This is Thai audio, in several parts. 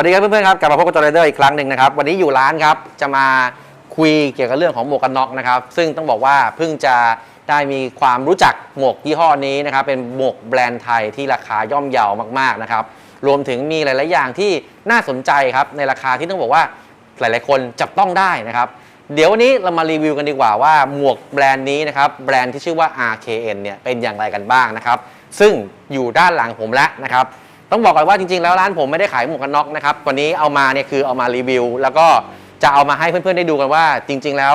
วัสดีครับเพื่อนๆครับกลับมาพบกับจอร์เดอร์อีกครั้งหนึ่งนะครับวันนี้อยู่ร้านครับจะมาคุยเกี่ยวกับเรื่องของหมวกกันน็อกนะครับซึ่งต้องบอกว่าเพิ่งจะได้มีความรู้จักหมวกยี่ห้อนี้นะครับเป็นหมวกแบรนด์ไทยที่ราคาย่อมเยาวมากๆนะครับรวมถึงมีหลาย ๆ อย่างที่น่าสนใจครับในราคาที่ต้องบอกว่าหลายๆ คนจับต้องได้นะครับเดี๋ยววันนี้เรามารีวิวกันดีกว่าว่าหมวกแบรนด์นี้นะครับแบรนด์ที่ชื่อว่า RKN เนี่ยเป็นอย่างไรกันบ้างนะครับซึ่งอยู่ด้านหลังผมแล้วนะครับ ต้องบอกก่อนว่าจริงๆ แล้วร้านผมไม่ได้ขายหมวกกันน็อกนะครับ วันนี้เอามาเนี่ยคือเอามารีวิว แล้วก็จะเอามาให้เพื่อนๆได้ดูกันว่า จริง ๆ แล้ว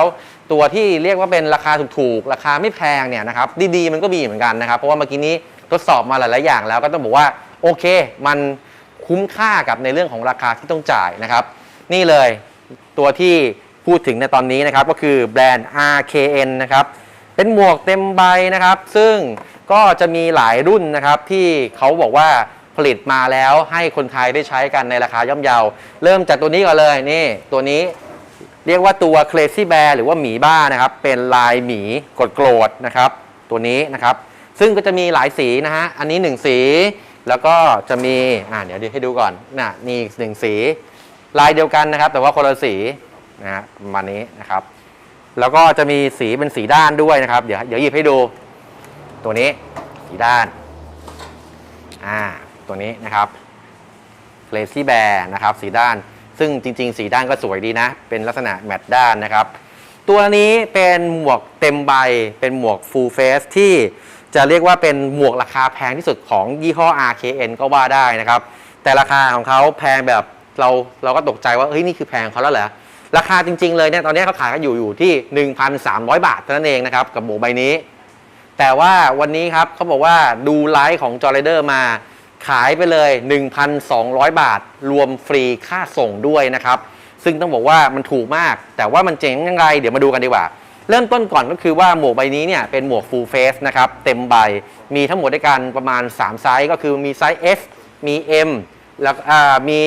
ตัวที่เรียกว่าเป็นราคาถูกๆ ราคาไม่แพงเนี่ยนะครับดีๆมันก็มีเหมือนกันนะครับ เพราะว่าเมื่อกี้นี้ทดสอบมาหลายๆอย่างแล้วก็ต้องบอกว่าโอเค มันคุ้มค่ากับในเรื่องของราคาที่ต้องจ่ายนะครับ นี่เลยตัวที่พูดถึงในตอนนี้นะครับก็คือแบรนด์ RKN นะครับเป็นหมวกเต็มใบนะครับ ซึ่งก็จะมีหลายรุ่นนะครับที่เขาบอกว่า ผลิตมาแล้วให้คนไทยได้ใช้กันในราคาย่อมเยา เริ่มจากตัวนี้ก่อนเลยนี่ ตัวนี้เรียกว่าตัว Crazy Bear หรือว่าหมีบ้านะครับ เป็นลายหมีกดโกรธนะครับ ตัวนี้นะครับ ซึ่งก็จะมีหลายสีนะฮะ อันนี้ 1 สี แล้วก็จะมี อ่าเดี๋ยวดูให้ดูก่อนน่ะนี่หนึ่งสี ลายเดียวกันนะครับ แต่ว่าคนละสีนะฮะประมาณนี้นะครับ แล้วก็จะมีสีเป็นสีด้านด้วยนะครับ เดี๋ยวเดี๋ยวหยิบให้ดู ตัวนี้สีด้าน อ่า ตัวนี้นะครับ Lazy Bear นะครับสีด้าน ซึ่งจริง ๆ สีด้านก็สวยดีนะ เป็นลักษณะแมตต์ด้านนะครับ ตัวนี้เป็นหมวกเต็มใบ เป็นหมวก full face ที่จะเรียกว่าเป็นหมวกราคาแพงที่สุดของยี่ห้อ RKN ก็ว่าได้นะครับ แต่ราคาของเขาแพงแบบเราเราก็ตกใจว่าเฮ้ยนี่คือแพงเขาแล้วเหรอราคาจริง ๆ เลยเนี่ยตอนนี้เขาขายกันอยู่อยู่ที่ 1,300 บาทเท่านั้นเองนะครับกับหมวกใบนี้ แต่ว่าวันนี้ครับเขาบอกว่าดูไลฟ์ของจอร์เดอร์มา ขายไปเลย 1,200 บาท รวมฟรีค่าส่งด้วยนะครับ ซึ่งต้องบอกว่ามันถูกมาก แต่ว่ามันเจ๋งยังไง เดี๋ยวมาดูกันดีกว่า เริ่มต้นก่อนก็คือว่าหมวกใบนี้เนี่ยเป็นหมวก full face นะครับ เต็มใบ มีทั้งหมดด้วยกันประมาณ 3 ไซส์ ก็คือมีไซส์ S มี M แล้วมี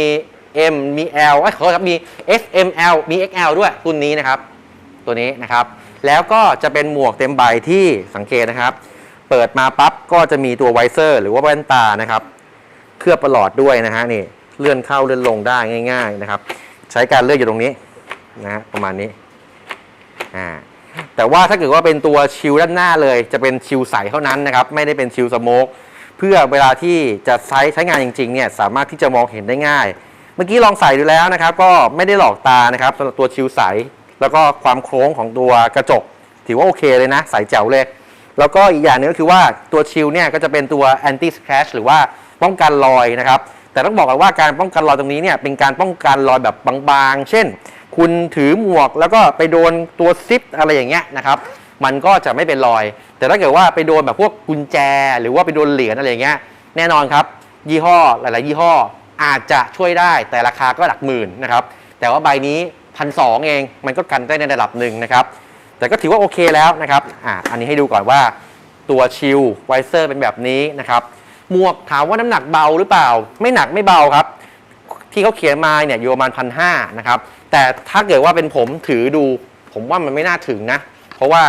M มี L เอ้ยขอโทษครับมี S M L มี XL ด้วยรุ่นนี้นะครับ ตัวนี้นะครับ แล้วก็จะเป็นหมวกเต็มใบที่สังเกตนะครับ เปิดมาปั๊บก็จะมีตัวไวเซอร์ หรือว่าแว่นตานะครับ ลือบประหลอดด้วยนะฮะนี่เลื่อนเข้าเลื่อนลงได้ง่าย ๆนะครับ ใช้การเลื่อนอยู่ตรงนี้นะฮะประมาณนี้อ่าแต่ว่าถ้าเกิดว่าเป็นตัวชิลด้านหน้าเลย จะเป็นชิลใสเท่านั้นนะครับ ไม่ได้เป็นชิลสโมกเพื่อเวลาที่จะใช้ใช้งานจริงๆเนี่ยสามารถที่จะมองเห็นได้ง่าย เมื่อกี้ลองใส่ดูแล้วนะครับ ก็ไม่ได้หลอกตานะครับสำหรับตัวชิลใส แล้วก็ความโค้งของตัวกระจก ถือว่าโอเคเลยนะ ใสแจ๋วเลย แล้วก็อีกอย่างหนึงก็คือว่าตัวชิลเนี่ยก็จะเป็นตัว anti scratch หรือว่า ป้องกันรอยนะครับ แต่ต้องบอกกันว่าการป้องกันรอยตรงนี้เนี่ยเป็นการป้องกันรอยแบบบางๆ เช่น คุณถือหมวกแล้วก็ไปโดนตัวซิปอะไรอย่างเงี้ยนะครับมันก็จะไม่เป็นรอย แต่ถ้าเกิดว่าไปโดนแบบพวกกุญแจ หรือว่าไปโดนเหรียญอะไรอย่างเงี้ยแน่นอนครับ ยี่ห้อหลาย ๆ ยี่ห้ออาจจะช่วยได้แต่ราคาก็หลักหมื่นนะครับแต่ว่าใบนี้พันสองเองมันก็กันได้ในระดับหนึ่งนะครับแต่ก็ถือว่าโอเคแล้วนะครับอ่าอันนี้ให้ดูก่อนว่าตัวชิลไวเซอร์เป็นแบบนี้นะครับ หมวกถามว่าน้ำหนักเบาหรือเปล่า ไม่หนักไม่เบาครับ ที่เขาเขียนมาเนี่ยอยู่ประมาณพันห้านะครับแต่ถ้าเกิดว่าเป็นผมถือดู ผมว่ามันไม่น่าถึงนะ เพราะว่า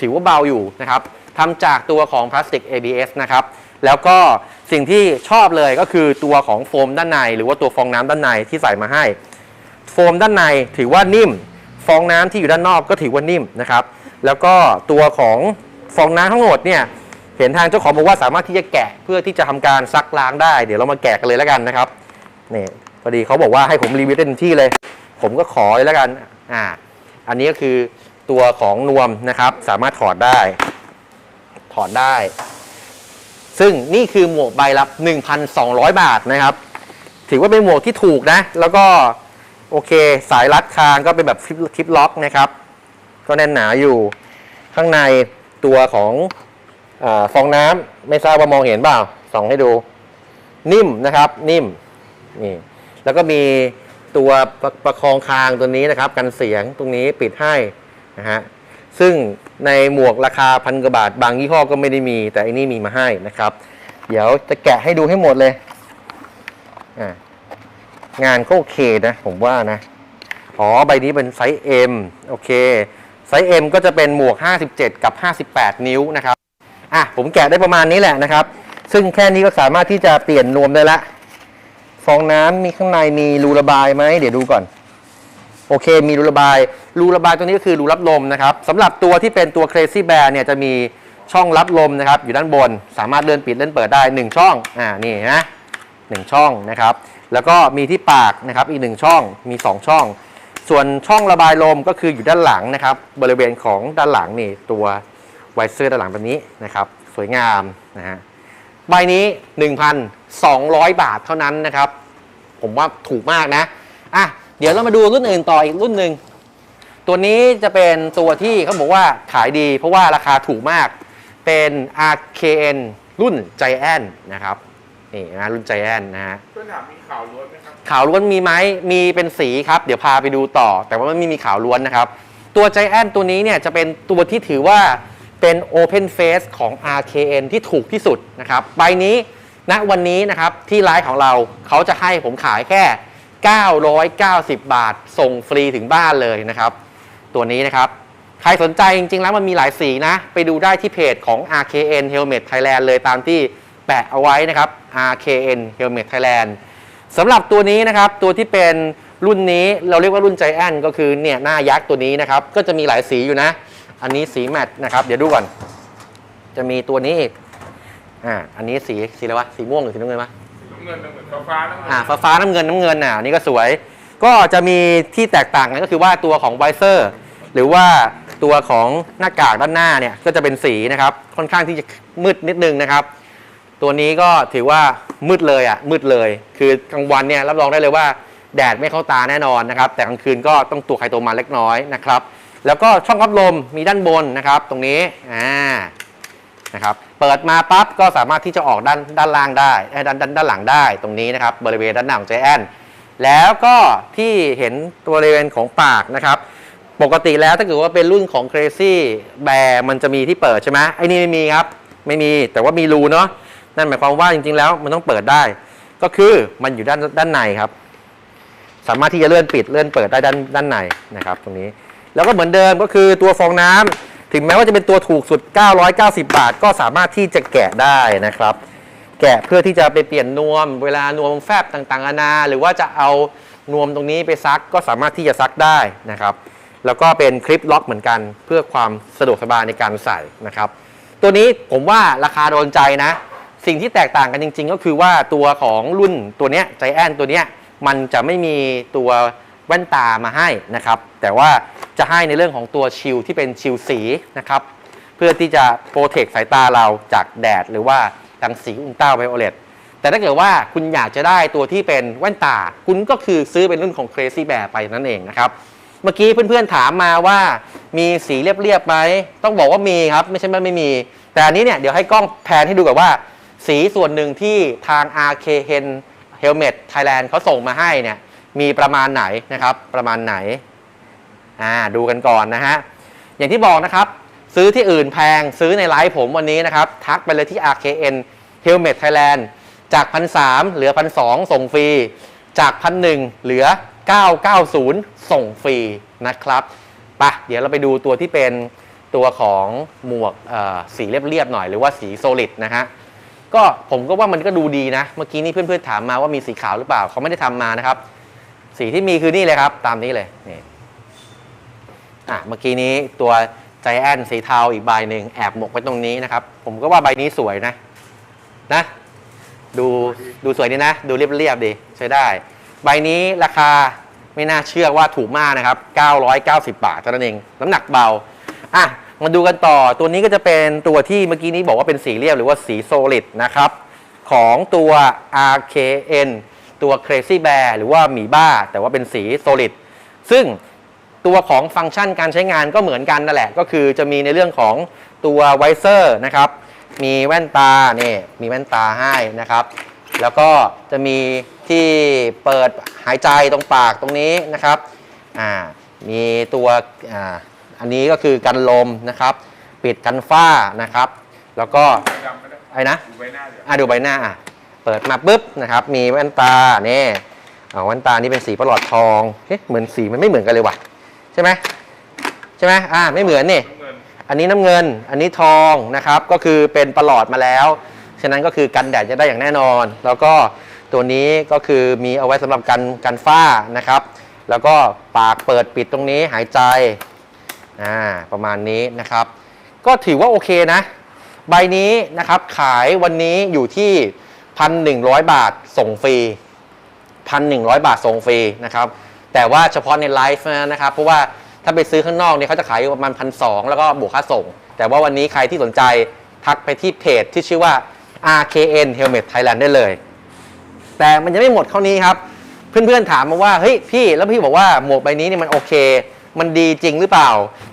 ถือว่าเบาอยู่นะครับทำจากตัวของพลาสติก ABS นะครับแล้วก็สิ่งที่ชอบเลยก็คือตัวของโฟมด้านใน หรือว่าตัวฟองน้ำด้านในที่ใส่มาให้ โฟมด้านในถือว่านิ่ม ฟองน้ำที่อยู่ด้านนอกก็ถือว่านิ่มนะครับ แล้วก็ตัวของฟองน้ำทั้งหมดเนี่ย เห็นทางเจ้าของบอกว่าสามารถที่จะแกะเพื่อที่จะทำการซักล้างได้ เดี๋ยวเรามาแกะกันเลยแล้วกันนะครับนี่พอดีเขาบอกว่าให้ผมรีวิวเต็มที่เลย ผมก็ขอเลยแล้วกันอ่าอันนี้ก็คือตัวของนวมนะครับ สามารถถอดได้ ถอดได้ ซึ่งนี่คือหมวกใบละ1,200 บาทนะครับ ถือว่าเป็นหมวกที่ถูกนะ แล้วก็โอเค สายรัดคางก็เป็นแบบคลิปล็อกนะครับ ก็แน่นหนาอยู่ข้างในตัวของ อฟองน้ำไม่ทราบว่ามองเห็นเปล่าส่องให้ดู นิ่มนะครับ นิ่มนี่แล้วก็มีตัวประประคองคางตัวนี้นะครับ กันเสียงตรงนี้ปิดให้นะฮะซึ่งในหมวกราคาพันกว่าบาท บางยี่ห้อก็ไม่ได้มี แต่อันนี้มีมาให้นะครับ เดี๋ยวจะแกะให้ดูให้หมดเลยงานก็โอเคนะ ผมว่านะอ๋อใบนี้เป็นไซส์ M โอเค ไซส์ M ก็จะเป็นหมวก 57 กับ 58 นิ้วนะครับ อะผมแกะได้ประมาณนี้แหละนะครับ ซึ่งแค่นี้ก็สามารถที่จะเปลี่ยนนวมได้ละ ฟองน้ำมีข้างในมีรูระบายไหมเดี๋ยวดูก่อน โอเค มีรูระบาย รูระบายตัวนี้ก็คือรูรับลมนะครับสำหรับตัวที่เป็นตัว Crazy Bear เนี่ยจะมีช่องรับลมนะครับ อยู่ด้านบนสามารถเลื่อนปิดเลื่อนเปิดได้ 1 ช่องอ่านี่นะหนึ่งช่องนะครับ แล้วก็มีที่ปากนะครับอีกหนึ่งช่องมี 2 ช่อง ส่วนช่องระบายลมก็คืออยู่ด้านหลังนะครับ บริเวณของด้านหลังนี่ตัว ไวเซอร์ด้านหลังแบบนี้นะครับสวยงามนะฮะใบนี้ 1,200 บาทเท่านั้นนะครับ ผมว่าถูกมากนะอะเดี๋ยวเรามาดูรุ่นอื่นต่ออีกรุ่นหนึ่งตัวนี้จะเป็นตัวที่เขาบอกว่าขายดีเพราะว่าราคาถูกมากเป็น RKN รุ่น Giant นะครับนี่นะรุ่น Giant นะฮะเพื่อนถามมีข่าวล้วนไหมครับขาวล้วนมีไหมมีเป็นสีครับ เดี๋ยวพาไปดูต่อ แต่ว่าไม่มีขาวล้วนนะครับ ตัว Giant ตัวนี้เนี่ยจะเป็นตัวที่ถือว่า เป็น Open Face ของ RKN ที่ถูกที่สุดนะครับใบนี้ณวันนี้นะครับที่ไลฟ์ของเราเขาจะให้ผมขายแค่ 990 บาท ส่งฟรีถึงบ้านเลยนะครับ ตัวนี้นะครับ ใครสนใจจริงๆ แล้วมันมีหลายสีนะ ไปดูได้ที่เพจของ RKN Helmet Thailand เลยตามที่แปะเอาไว้นะครับ RKN Helmet Thailand สำหรับตัวนี้นะครับ ตัวที่เป็นรุ่นนี้เราเรียกว่ารุ่นใจแอนก็คือเนี่ยหน้ายักษ์ตัวนี้นะครับ ก็จะมีหลายสีอยู่นะ อันนี้สีแมตต์นะครับ เดี๋ยวดูก่อน จะมีตัวนี้อีกอ่าอันนี้สีสีอะไรวะสีม่วงหรือสีน้ำเงินวะน้ำเงินน้ำเงินฟ้าฟ้าน้ำเงินอ่าฟ้าฟ้าน้ำเงินน้ำเงินอะอันนี่ก็สวย ก็จะมีที่แตกต่างกันก็คือว่าตัวของไวเซอร์หรือว่าตัวของหน้ากากด้านหน้าเนี่ยก็จะเป็นสีนะครับ ค่อนข้างที่จะมืดนิดนึงนะครับ ตัวนี้ก็ถือว่ามืดเลยอะมืดเลย คือกลางวันเนี่ยรับรองได้เลยว่าแดดไม่เข้าตาแน่นอนนะครับ แต่กลางคืนก็ต้องตัวใครตัวมันเล็กน้อยนะครับ แล้วก็ช่องรับลมมีด้านบนนะครับ ตรงนี้อ่านะครับเปิดมาปั๊บก็สามารถที่จะออกด้านด้านล่างได้เอ้ด้านด้านด้านหลังได้ตรงนี้นะครับ บริเวณด้านหน้าของใจแอนแล้วก็ที่เห็นตัวบริเวณของปากนะครับ ปกติแล้วถ้าเกิดว่าเป็นรุ่นของ Crazy Bear มันจะมีที่เปิดใช่ไหมไอ้นี่ไม่มีครับ ไม่มีแต่ว่ามีรูเนาะนั่นหมายความว่าจริงๆแล้วมันต้องเปิดได้ ก็คือมันอยู่ด้านด้านในครับ สามารถที่จะเลื่อนปิดเลื่อนเปิดได้ด้านด้านในนะครับ ตรงนี้ แล้วก็เหมือนเดิมก็คือตัวฟองน้ำถึงแม้ว่าจะเป็นตัวถูกสุด 990 บาท ก็สามารถที่จะแกะได้นะครับ แกะเพื่อที่จะไปเปลี่ยนนวม เวลานวมแฟบต่างๆนานาหรือว่าจะเอานวมตรงนี้ไปซักก็สามารถที่จะซักได้นะครับ แล้วก็เป็นคลิปล็อกเหมือนกัน เพื่อความสะดวกสบายในการใส่นะครับ ตัวนี้ผมว่าราคาโดนใจนะ สิ่งที่แตกต่างกันจริง ๆ ก็คือว่าตัวของรุ่นตัวเนี้ยใจแอนตัวเนี้ยมันจะไม่มีตัวแว่นตามาให้นะครับ แต่ว่า จะให้ในเรื่องของตัวชิลที่เป็นชิลสีนะครับ เพื่อที่จะโปรเทคสายตาเราจากแดดหรือว่ารังสีอุลตราไวโอเลตแต่ถ้าเกิดว่าคุณอยากจะได้ตัวที่เป็นแว่นตา คุณก็คือซื้อเป็นรุ่นของ Crazy Bear ไปนั่นเองนะครับ เมื่อกี้เพื่อนๆถามมาว่ามีสีเรียบๆไหมต้องบอกว่ามีครับไม่ใช่ว่ไม่มี แต่อันนี้เนี่ยเดี๋ยวให้กล้องแพนให้ดูกับว่า สีส่วนหนึ่งที่ทาง RK Hen Helmet Thailand เขาส่งมาให้เนี่ยมีประมาณไหนนะครับ ประมาณไหน อ่าดูกันก่อนนะฮะ อย่างที่บอกนะครับ ซื้อที่อื่นแพงซื้อในไลฟ์ผมวันนี้นะครับ ทักไปเลยที่ RKN Helmet Thailand จากพันสเหลือพันสส่งฟรี จากพันหเหลือ 990 ส่งฟรีนะครับไปะเดี๋ยวเราไปดูตัวที่เป็นตัวของหมวกเออสีเรียบๆหน่อยหรือว่าสีโซลิดนะฮะก็ผมก็ว่ามันก็ดูดีนะ เมื่อกี้นี้เพื่อนๆถามมาว่ามีสีขาวหรือเปล่าเขาไม่ได้ทำมานะครับ สีที่มีคือนี่เลยครับ ตามนี้เลยนี่ อะเมื่อกี้นี้ตัวใจแอนสีเทาอีกใบหนึ่งแอบหมกไว้ตรงนี้นะครับ ผมก็ว่าใบนี้สวยนะนะ ดูดูสวยดีนะ ดูเรียบๆดีใช้ได้ ใบนี้ราคาไม่น่าเชื่อว่าถูกมากนะครับ 990 บาทเท่านั้นเองน้ำหนักเบาอะมาดูกันต่อตัวนี้ก็จะเป็นตัวที่เมื่อกี้นี้บอกว่าเป็นสีเรียบหรือว่าสีโซลิดนะครับ ของตัว RKN ตัว Crazy Bear หรือว่าหมีบ้า แต่ว่าเป็นสีโซลิดซึ่ง ตัวของฟังก์ชันการใช้งานก็เหมือนกันนั่นแหละ ก็คือจะมีในเรื่องของตัวไวเซอร์นะครับ มีแว่นตาเนี่ยมีแว่นตาให้นะครับ แล้วก็จะมีที่เปิดหายใจตรงปากตรงนี้นะครับอ่ามีตัวอ่าอันนี้ก็คือกันลมนะครับ ปิดกันฝ้านะครับ แล้วก็ดำไม่ได้อะไรนะดูใบหน้าเดี๋ยวอะดูใบหน้าอะเปิดมาปุ๊บนะครับ มีแว่นตาเนี่ยอ่าแว่นตานี่เป็นสีประหลอดทองเอ๊ะเหมือนสีมันไม่เหมือนกันเลยว่ะ ใช่ไหมใช่ไหมอ่าไม่เหมือนนี่น้ำเงินอันนี้น้ำเงินอันนี้ทองนะครับ ก็คือเป็นประหลอดมาแล้ว ฉะนั้นก็คือกันแดดจะได้อย่างแน่นอน แล้วก็ตัวนี้ก็คือมีเอาไว้สำหรับกันกันฝ้านะครับ แล้วก็ปากเปิดปิดตรงนี้หายใจอ่าประมาณนี้นะครับ ก็ถือว่าโอเคนะ ใบนี้นะครับขายวันนี้อยู่ที่1,100บาทส่งฟรี1,100บาทส่งฟรีนะครับ แต่ว่าเฉพาะในไลฟ์นะครับ เพราะว่าถ้าไปซื้อข้างนอกเนี่ยเขาจะขายอยู่ประมาณพันสแล้วก็บวกค่าส่ง แต่ว่าวันนี้ใครที่สนใจทักไปที่เพจที่ชื่อว่า RKN Helmet Thailand ได้เลย แต่มันยังไม่หมดเท่านี้ครับ เพื่อนๆถามมาว่าเฮ้ยพี่แล้วพี่บอกว่าหมวกใบนี้เนี่ยมันโอเค มันดีจริงหรือเปล่า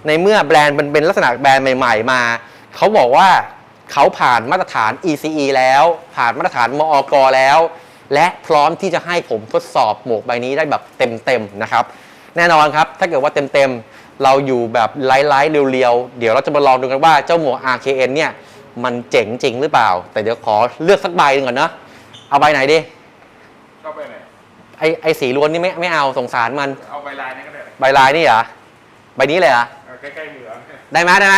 ในเมื่อแบรนด์มันเป็นลักษณะแบรนด์ใหม่ ๆ มาเขาบอกว่าเขาผ่านมาตรฐาน ECE แล้ว ผ่านมาตรฐานมอกแล้ว และพร้อมที่จะให้ผมทดสอบหมวกใบนี้ได้แบบเต็มๆนะครับ แน่นอนครับ ถ้าเกิดว่าเต็มๆ เราอยู่แบบไลท์ๆเรียวๆ เดี๋ยวเราจะมาลองดูกันว่าเจ้าหมวก RKN เนี่ยมันเจ๋งจริงหรือเปล่า แต่เดี๋ยวขอเลือกสักใบหนึงก่อนเนาะเอาใบไหนดีเข้าไปไหนไอไอสีล้วนนี่ไม่ไม่เอาสงสารมันเอาใบลายนี่ก็ได้ใบลายนี่เหรอใบนี้เลยเหรอเอาใกล้ๆมือเอาได้ไหมได้ไหม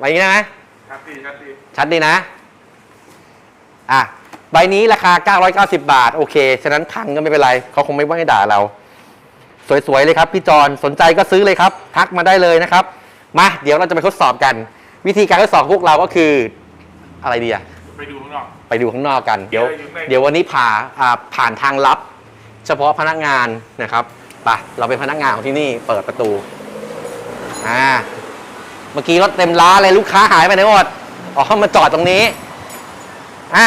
ใบนี้ได้ไหมชัดดีชัดดีชัดดีนะ อะ ใบนี้ราคา 990 บาท โอเค ฉะนั้นพังก็ไม่เป็นไร เขาคงไม่ว่าให้ด่าเรา สวย ๆ เลยครับ พี่จอนสนใจก็ซื้อเลยครับ ทักมาได้เลยนะครับ มาเดี๋ยวเราจะไปทดสอบกัน วิธีการทดสอบพวกเราก็คืออะไรดีอะไปดูข้างนอก ไปดูข้างนอกกัน เดี๋ยว เดี๋ยวอยู่ในเดี๋ยววันนี้ผ่าอ่าผ่านทางลับ เฉพาะพนักงานนะครับไปเราเป็นพนักงานของที่นี่ เปิดประตู อ่า เมื่อกี้รถเต็มล้าเลยลูกค้าหายไปไหนหมด อ๋อ มาจอดตรงนี้ อะ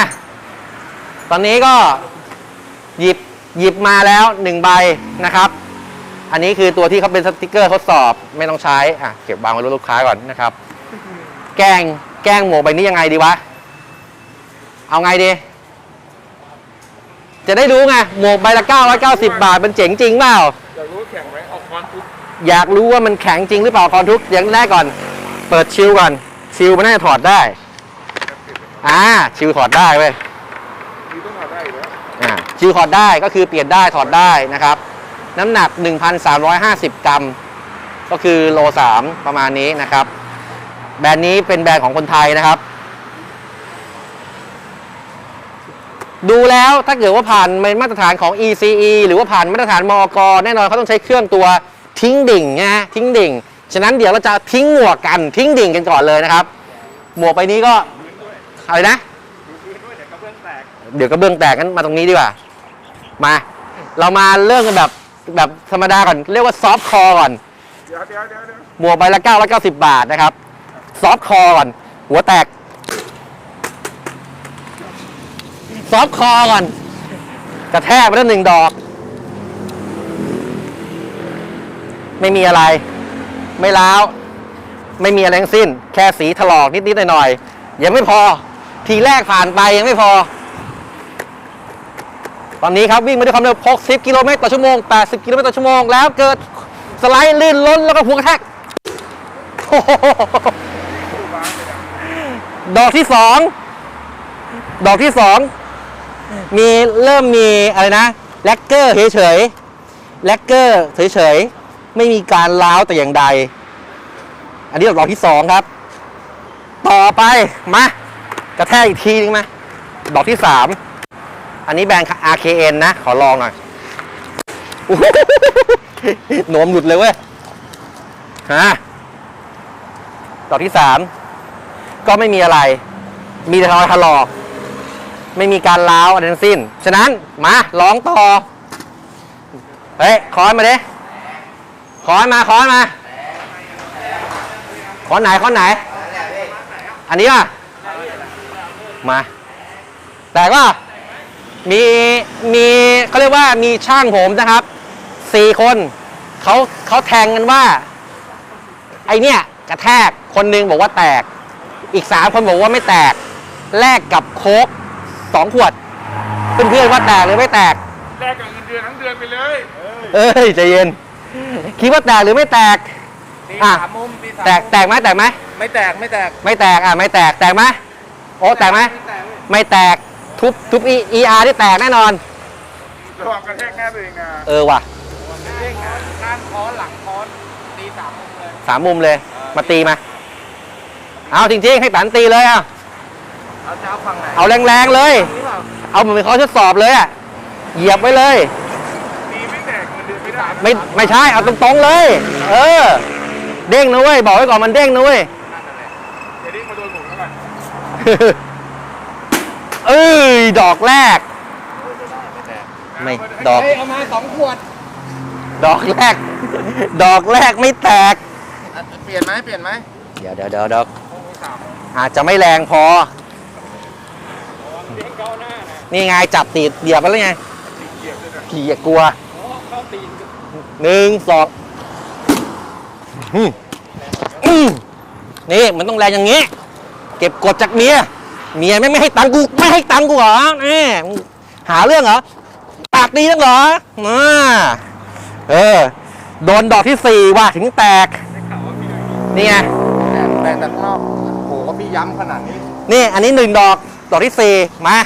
ตอนนี้ก็หยิบหยิบมาแล้วหนึ่งใบนะครับ อันนี้คือตัวที่เขาเป็นสติกเกอร์ทดสอบไม่ต้องใช้อะเก็บวางไว้รถลูกค้าก่อนนะครับ แกล้งแกล้งหมกใบนี้ยังไงดีวะ เอาไงดี จะได้รู้ไงหมกใบละ 990 บาทมันเจ๋งจริงเปล่าอยากรู้แข่งไหมเอาคอนทุบอยากรู้ว่ามันแข็งจริงหรือเปล่าคอนทุกอย่างแรกก่อน เปิดชิลก่อนชิลมันน่าจะถอดได้ อ่าชิลถอดได้เว้ย มีต้องทำได้อยู่แล้ว อ่า ชิลถอดได้ก็คือเปลี่ยนได้ถอดได้นะครับ น้ำหนัก 1,350 กรัม ก็คือโล 3 ประมาณนี้นะครับ แบรนด์นี้เป็นแบรนด์ของคนไทยนะครับ ดูแล้วถ้าเกิดว่าผ่านมาตรฐานของ ECE หรือว่าผ่านมาตรฐานมอกแน่นอนเขาต้องใช้เครื่องตัวทิ้งดิ่งนะทิ้งดิ่ง ฉะนั้นเดี๋ยวเราจะทิ้งหมวกกันทิ้งดิ่งกันก่อนเลยนะครับ หมวกไปนี้ก็อะไรนะ เดี๋ยวกระเบื้องแตกเดี๋ยวกระเบื้องแตกกันมาตรงนี้ดีกว่า มา เรามาเริ่มกันแบบแบบธรรมดาก่อน เรียกว่าซอฟต์คอร์ก่อนเดี๋ยวเดี๋ยวเดี๋ยวเดี๋ยวหมวกใบละ990 บาทนะครับ ซอฟต์คอร์ก่อน หัวแตก ซอฟต์คอร์ก่อน กระแทกไปแล้วหนึ่งดอก ไม่มีอะไร ไม่ล้าว ไม่มีอะไรทั้งสิ้น แค่สีถลอกนิดๆหน่อยๆ ยังไม่พอ ทีแรกผ่านไปยังไม่พอ ตอนนี้ครับวิ่งมาด้วยความเร็ว 60 กิโลเมตรต่อชั่วโมง 80 กิโลเมตรต่อชั่วโมง แล้วเกิดสไลด์ลื่นล้นแล้วก็หัวกระแทกดอกที่สองดอกที่สองมีเริ่มมีอะไรนะแลกเกอร์เฉยๆแลกเกอร์เฉยๆไม่มีการล้าวแต่อย่างใด อันนี้ดอกที่สองครับ ต่อไปมากระแทกอีกทีนึงมาดอกที่สาม อันนี้แบรนด์ RKN นะ ขอลองหน่อยโหนมหลุดเลยเว้ยฮะดอกที่สามก็ไม่มีอะไร มีแต่รอยถลอก ไม่มีการล้าวอะไรทั้งสิ้น ฉะนั้นมาร้องต่อ เฮ้ยขอนมาเดิขอนมาขอนมาขอนไหนขอนไหน อันนี้ป่ะมา แต่ก็ มีมีเขาเรียกว่ามีช่างผมนะครับสี่คนเขาเขาแทงกันว่า ไอเนี่ยกระแทกคนหนึงบอกว่าแตก อีกสามคนบอกว่าไม่แตก แลกกับโค้กสองขวดเพื่อนๆว่าแตกหรือไม่แตก แลกกับเงินเดือนทั้งเดือนไปเลยเอ้ยใจเย็น คิดว่าแตกหรือไม่แตกตีอะสามมุมตีสามแตกแตกไหมแตกไหมไม่แตกไม่แตก ไม่แตกอะไม่แตกแตกไหมโอ้แตกไหมไม่แตกเว้ยไม่แตก ทุบทุบอีเออาร์ที่แตกแน่นอนระวังกระแทกหน้าตัวเองนะเออว่ะเด้งนะข้างค้อนหลังค้อนตีสามมุมเลยสามมุมเลย มาตีมา เอาจริงๆ ให้ตันตีเลยอะเอาเจ้าฝั่งไหนเอาแรงๆเลยนี่เปล่าเอาเหมือนเขาทดสอบเลยอะเหยียบไว้เลยดีไม่แตกเงินเดือนไม่ได้ไม่ไม่ใช่เอาตรงๆเลย เออ เด้งนะเว้ยบอกไว้ก่อนมันเด้งนะเว้ยนั่นแหละเดี๋ยวนี้มาโดนหมุนเข้าไป เอ้ย ดอกแรก ไม่ดอก เฮ้ยเอามาสองขวดดอกแรก ดอกแรกไม่แตก อะเปลี่ยนไหมเปลี่ยนไหมเดี๋ยวเดี๋ยวเดี๋ยวเดี๋ยวโอ้โหสามอาจจะไม่แรงพอเลี้ยงเก้าหน้านะนี่ไงจับตีดเหยียบไปแล้วไงเหยียบด้วยนะขี่อย่ากลัวโอ้เข้าตีนหนึ่งสองอืมอืมนี่มันต้องแรงอย่างงี้ เก็บกดจากเมีย เมียไม่ไม่ให้ตังค์กูไม่ให้ตังค์กูเหรอนี่มึงหาเรื่องเหรอปากดีนักเหรอมาเออ โดนดอกที่สี่ว่ะถึงแตกได้ข่าวว่าพี่นี่ไงแต่แต่ข้างนอกโอ้โหก็พี่ย้ำขนาดนี้ นี่ อันนี้หนึ่งดอกดอกที่สี่มา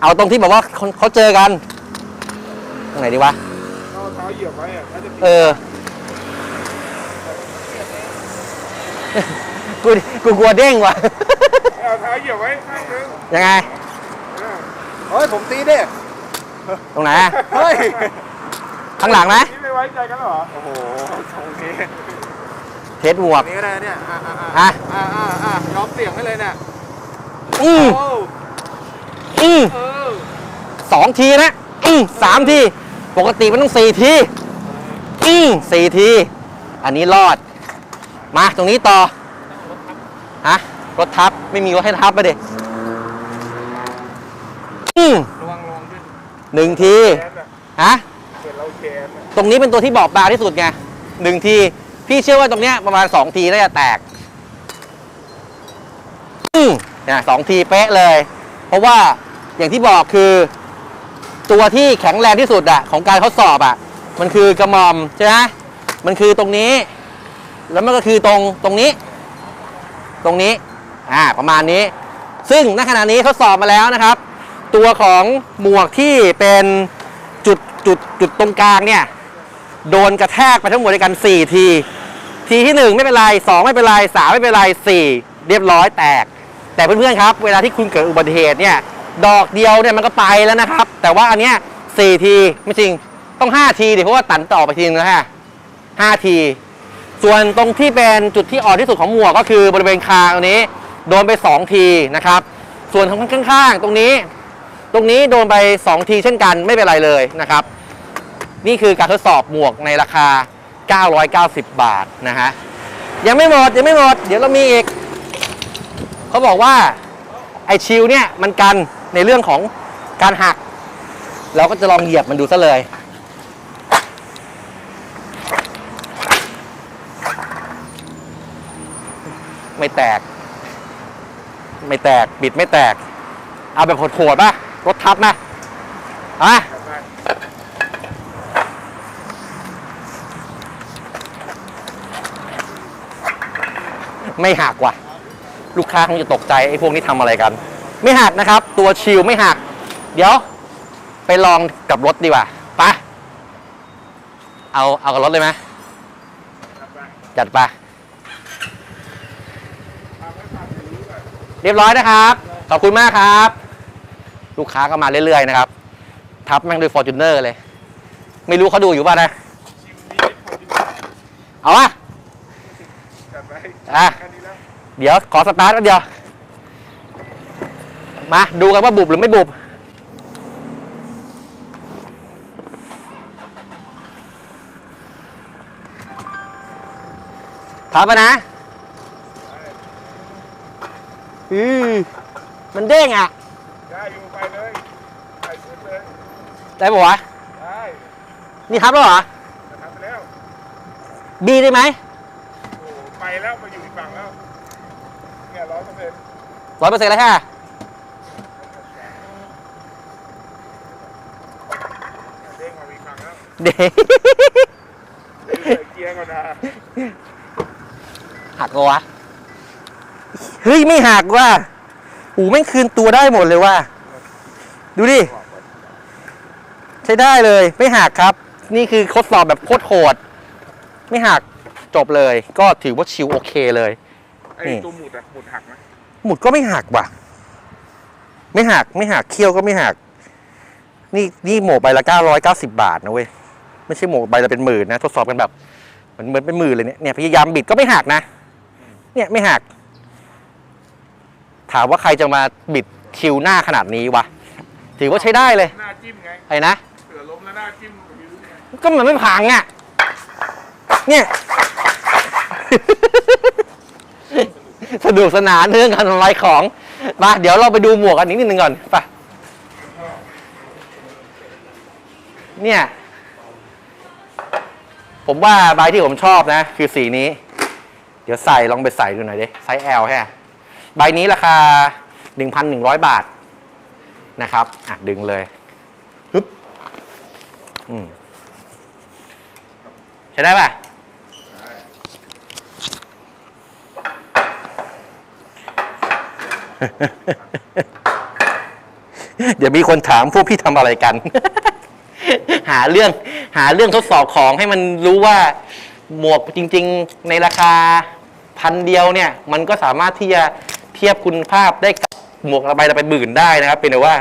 เอาตรงที่แบบว่าคนเขาเจอกันตรงไหนดีวะเอาเท้าเหยียบไว้อะน่าจะเออ กูกูกลัวเด้งว่ะเอาเท้าเหยียบไว้ข้างนึงยังไงเฮ้ยผมตีดิตรงไหนอะเฮ้ยข้างหลังนะนี่ไม่ไว้ใจกันเหรอโอ้โหโอเคเทสหมวกนี่ก็ได้เนี่ยอ่าอ่าอะอ่าอ่าอ่ายอมเสี่ยงให้เลยเนี่ยอืมโอ้อืมเออสองทีนะอืมสามทีปกติมันต้องสี่ทีอืมสี่ที อันนี้รอด มาตรงนี้ต่อ ฮะรถทับไม่มีรถให้ทับไปดิอืมระวังระวังด้วยหนึ่งทีแก๊สอะฮะเกิดเราแก๊สอะตรงนี้เป็นตัวที่บอบบางที่สุดไงหนึ่งทีพี่เชื่อว่าตรงเนี้ยประมาณสองทีน่าจะแตกอืมเนี่ยสองทีเป๊ะเลย เพราะว่าอย่างที่บอกคือ ตัวที่แข็งแรงที่สุดอะของการทดสอบอะมันคือกระหมอมใช่ไหมมันคือตรงนี้ แล้วมันก็คือตรงตรงนี้ ตรงนี้อ่าประมาณนี้ ซึ่งณขณะนี้ทดสอบมาแล้วนะครับ ตัวของหมวกที่เป็นจุดจุดจุดตรงกลางเนี่ยโดนกระแทกไปทั้งหมดด้วยกัน 4 ที ทีที่ 1 ไม่เป็นไร 2 ไม่เป็นไร 3 ไม่เป็นไร 4 เรียบร้อยแตก แต่เพื่อนๆครับ เวลาที่คุณเกิดอุบัติเหตุเนี่ยดอกเดียวเนี่ยมันก็ไปแล้วนะครับ แต่ว่าอันเนี้ย4ทีไม่จริงต้อง 5 ทีเดิเพราะว่าตันต่อไปทีนึงแล้วฮะ5ที ส่วนตรงที่เป็นจุดที่อ่อนที่สุดของหมวกก็คือบริเวณคางตรงนี้ โดนไป 2 ทีนะครับ ส่วนทางข้างๆ ตรงนี้ ตรงนี้โดนไป 2 ทีเช่นกันไม่เป็นไรเลยนะครับ นี่คือการทดสอบหมวกในราคา 990 บาทนะฮะยังไม่หมดยังไม่หมด เดี๋ยวเรามีอีกเขาบอกว่าไอชิลเนี่ยมันกันในเรื่องของการหัก เราก็จะลองเหยียบมันดูซะเลย ไม่แตก ไม่แตกบิดไม่แตก เอาแบบโหดๆป่ะรถทับนะอะไม่หักว่ะ ลูกค้าคงจะตกใจไอ้พวกนี้ทำอะไรกัน ไม่หักนะครับ ตัวชิลไม่หัก เดี๋ยว ไปลองกับรถดีกว่าปะเอาเอากับรถเลยไหมจัดไป รียบร้อยนะครับ ขอบคุณมากครับ ลูกค้าก็มาเรื่อยๆนะครับ ทับแม่งด้วยฟอร์จูเนอร์เลย ไม่รู้เขาดูอยู่ป่ะนะ เอาอะอะ เดี๋ยวขอสตาร์ทแป๊บเดียว มาดูกันว่าบุบหรือไม่บุบทับไปนะ อือมันเด้งอะ ได้อยู่ไปเลยไปสุดเลยได้ปะวะ ได้นี่ทับแล้วเหรอ ทำไปแล้วบีได้ไหมโอ้โหไปแล้วมาอยู่อีกฝั่งแล้วเนี่ยร้อยเปอร์เซ็นต์ร้อยเปอร์เซ็นต์แล้วค่ะ เด้งมาอีกฝั่งแล้วเด้เหลือเกียร์ก่อนนะหักเหรอวะ เฮ้ยไม่หักว่ะอูแม่งคืนตัวได้หมดเลยว่ะดูดิ ใช้ได้เลยไม่หักครับ นี่คือทดสอบแบบโคตรโหดไม่หักจบเลย ก็ถือว่าชิวโอเคเลย ไอ้นี่ ตัวหมุดอะหมุดหักไหมหมุดก็ไม่หักว่ะ ไม่หักไม่หักเคี้ยวก็ไม่หัก นี่นี่หมวกใบละ990บาทนะเว้ย ไม่ใช่หมวกใบละเป็นหมื่นนะ ทดสอบกันแบบเหมือนเหมือนเป็นหมื่นเลยเนี่ยเนี่ยพยายามบิดก็ไม่หักนะ เนี่ยไม่หัก ถามว่าใครจะมาบิดคิวหน้าขนาดนี้วะถือว่าใช้ได้เลยหน้าจิ้มไงไอ้นะเสือล้มแล้วหน้าจิ้มยืนไงก็มันไม่พังอะเนี่ยสนุกสนานเรื่องการทำลายของมาเดี๋ยวเราไปดูหมวกอันนี้นิดนึงก่อนไปเนี่ย ผมว่าใบที่ผมชอบนะ คือสีนี้ เดี๋ยวใส่ลองไปใส่ดูหน่อยดิไซส์ L แค่ ใบนี้ราคา 1,100 บาทนะครับอะดึงเลยฮึบอืมใช้ได้ป่ะเดี๋ยวมีคนถามพวกพี่ทำอะไรกัน หาเรื่องหาเรื่องทดสอบของให้มันรู้ว่าหมวกจริง ๆ ในราคาพันเดียวเนี่ย มันก็สามารถที่จะ เทียบคุณภาพได้กับหมวกระใบละเป็นหมื่นได้นะครับ เป็นแต่ว่า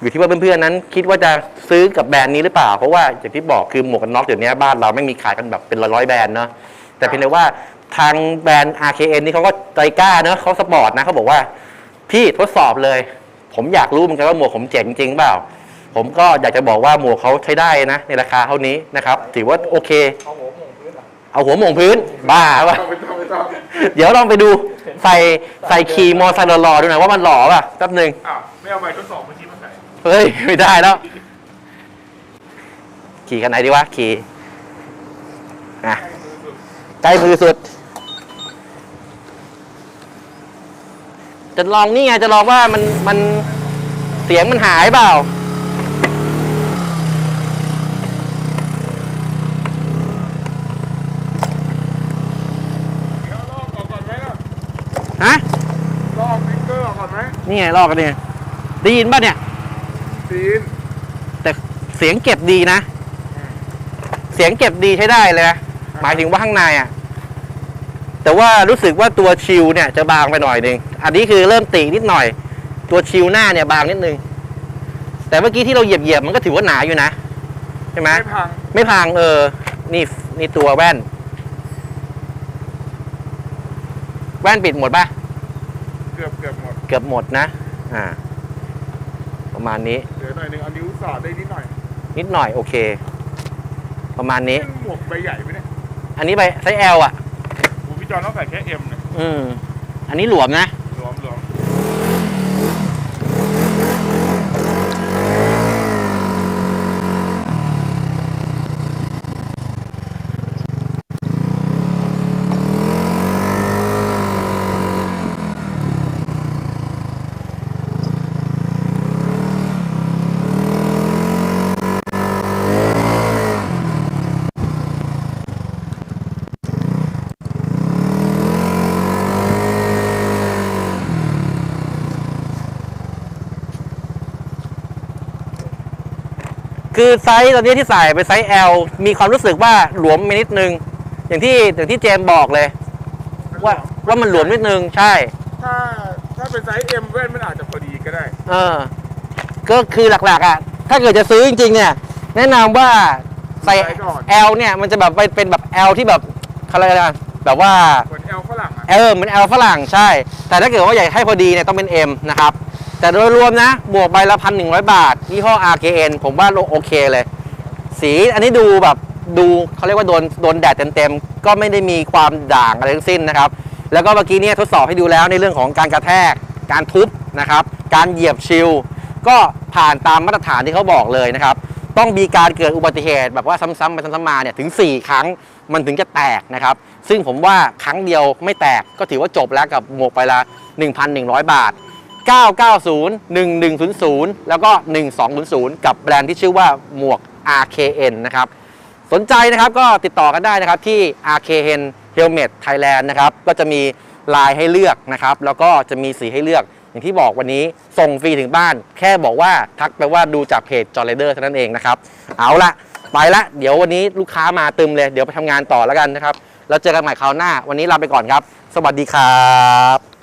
อยู่ที่ว่าเพื่อนๆนั้น คิดว่าจะซื้อกับแบรนด์นี้หรือเปล่า เพราะว่าอย่างที่บอกคือหมวกกันน็อกเดี๋ยวนี้บ้านเราไม่มีขายกันแบบเป็นร้อยๆแบรนด์เนาะแต่เพียงแต่ว่าทางแบรนด์ RKN นี่เขาก็ใจกล้าเนอะเขาสปอร์ตนะเขาบอกว่าพี่ทดสอบเลย ผมอยากรู้เหมือนกันว่าหมวกผมเจ๋งจริงเปล่า ผมก็อยากจะบอกว่าหมวกเขาใช้ได้นะ ในราคาเท่านี้นะครับ ถือว่าโอเคเอาหัวหม่งพื้น เหรอเอาหัวหม่งพื้น บ้าป่ะไม่ต้องไม่ต้องเดี๋ยวลองไปดูใส่ใส่ขี่มอไซค์หล่อๆดูหน่อยว่ามันหล่อป่ะแป๊บหนึงอ้าวไม่เอาใบทดสอบเมื่อกี้มาใส่เฮ้ย ไม่ได้แล้ว ขี่กันไหนดีวะ ขี่อะใกล้มือสุดใกล้มือสุด จะลองนี่ไงจะลองว่ามันมันเสียงมันหายเปล่า เดี๋ยวลอกออกก่อนไหมล่ะ ฮะลอกสติ๊กเกอร์ออกก่อนไหมนี่ไงลอกกันเนี่ยได้ยินป่ะเนี่ย ซีนแต่เสียงเก็บดีนะ เสียงเก็บดีใช้ได้เลยนะหมายถึงว่าข้างในอะ แต่ว่ารู้สึกว่าตัวชิลเนี่ยจะบางไปหน่อยหนึ่งอันนี้คือเริ่มตีนิดหน่อย ตัวชิลหน้าเนี่ยบางนิดนึง แต่เมื่อกี้ที่เราเหยียบเหยียบๆมันก็ถือว่าหนาอยู่นะ ใช่ไหมไม่พัง ไม่พังเออ นี่นี่ตัวแว่น แว่นปิดหมดปะเกือบเกือบหมดเกือบหมดนะ อ่า ประมาณนี้เหลือหน่อยหนึงเอานิ้วสอดได้นิดหน่อยนิดหน่อยโอเค ประมาณนี้นี่หมวกใบใหญ่ไหมเนี่ยอันนี้ไปไซส์ L อะ โอ้พี่จอนต้องใส่แค่เอ็มเนี่ยอืม อันนี้หลวมนะ คือไซส์ตอนนี้ที่ใส่เป็นไซส์ L มีความรู้สึกว่าหลวมไปนิดนึง อย่างที่อย่างที่เจมส์บอกเลย ว่าว่ามันหลวมนิดนึงใช่ ถ้าถ้าเป็นไซส์เอ็มแว่นมันอาจจะพอดีก็ได้ เออ ก็คือหลักๆอะ ถ้าเกิดจะซื้อจริงๆเนี่ย แนะนำว่าใส่ ใส่ก่อน L เนี่ยมันจะแบบไปเป็นแบบ L ที่แบบอะไรนะแบบว่า เหมือนแอลฝรั่งอะ เออเหมือน L ฝรั่งใช่ แต่ถ้าเกิดว่าอยากให้พอดีเนี่ยต้องเป็น M นะครับ แต่โดยรวมนะบวกใบละพันหนึ่งร้อยบาทยี่ห้อ RKN ผมว่าโอเคเลย สีอันนี้ดูแบบดูเขาเรียกว่าโดนโดนแดดเต็มๆ ก็ไม่ได้มีความด่างอะไรทั้งสิ้นนะครับ แล้วก็เมื่อกี้เนี่ยทดสอบให้ดูแล้วในเรื่องของการกระแทก การทุบนะครับ การเหยียบชิลก็ผ่านตามมาตรฐานที่เขาบอกเลยนะครับ ต้องมีการเกิดอุบัติเหตุแบบว่าซ้ำๆไปซ้ำๆมาเนี่ยถึง 4 ครั้งมันถึงจะแตกนะครับ ซึ่งผมว่าครั้งเดียวไม่แตกก็ถือว่าจบแล้วกับหมวกไปละ 1,100 บาท 990 1100 แล้วก็ 1200 กับแบรนด์ที่ชื่อว่าหมวก RKN นะครับ สนใจนะครับก็ติดต่อกันได้นะครับที่ RKN Helmet Thailand นะครับ ก็จะมีลายให้เลือกนะครับ แล้วก็จะมีสีให้เลือก อย่างที่บอกวันนี้ส่งฟรีถึงบ้าน แค่บอกว่าทักไปว่าดูจากเพจจอร์เรเดอร์เท่านั้นเองนะครับ เอาละไปละ เดี๋ยววันนี้ลูกค้ามาตึมเลย เดี๋ยวไปทำงานต่อแล้วกันนะครับ แล้วเจอกันใหม่คราวหน้า วันนี้ลาไปก่อนครับ สวัสดีครับ